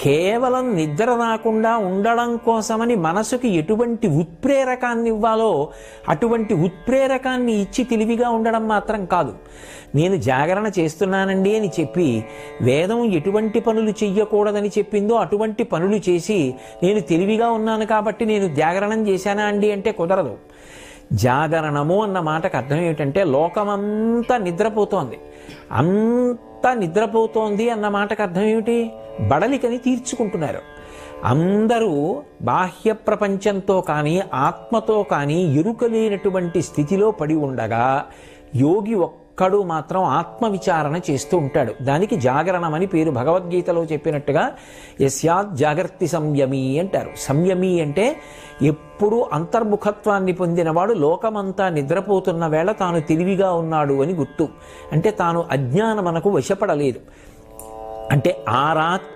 కేవలం నిద్ర రాకుండా ఉండడం కోసమని మనసుకి ఎటువంటి ఉత్ప్రేరకాన్ని ఇవ్వాలో అటువంటి ఉత్ప్రేరకాన్ని ఇచ్చి తెలివిగా ఉండడం మాత్రం కాదు. నేను జాగరణ చేస్తున్నానండి అని చెప్పి వేదం ఎటువంటి పనులు చెయ్యకూడదని చెప్పిందో అటువంటి పనులు చేసి నేను తెలివిగా ఉన్నాను కాబట్టి నేను జాగరణం చేశానా అండి అంటే కుదరదు. జాగరణము అన్న మాటకు అర్థం ఏమిటంటే లోకమంతా నిద్రపోతోంది. అంతా నిద్రపోతోంది అన్న మాటకు అర్థం ఏమిటి? బడలికని తీర్చుకుంటున్నారు. అందరూ బాహ్య ప్రపంచంతో కానీ ఆత్మతో కానీ ఎరుకలేనటువంటి స్థితిలో పడి ఉండగా యోగి ఒక్కడు మాత్రం ఆత్మవిచారణ చేస్తూ ఉంటాడు. దానికి జాగరణమని పేరు భగవద్గీతలో చెప్పినట్టుగా యస్యాత్ జాగర్తి సంయమి అంటారు. సంయమి అంటే ఎప్పుడూ అంతర్ముఖత్వాన్ని పొందినవాడు లోకమంతా నిద్రపోతున్న వేళ తాను తెలివిగా ఉన్నాడు అని గుర్తు. అంటే తాను అజ్ఞానమనకు వశపడలేదు. అంటే ఆ రాత్రి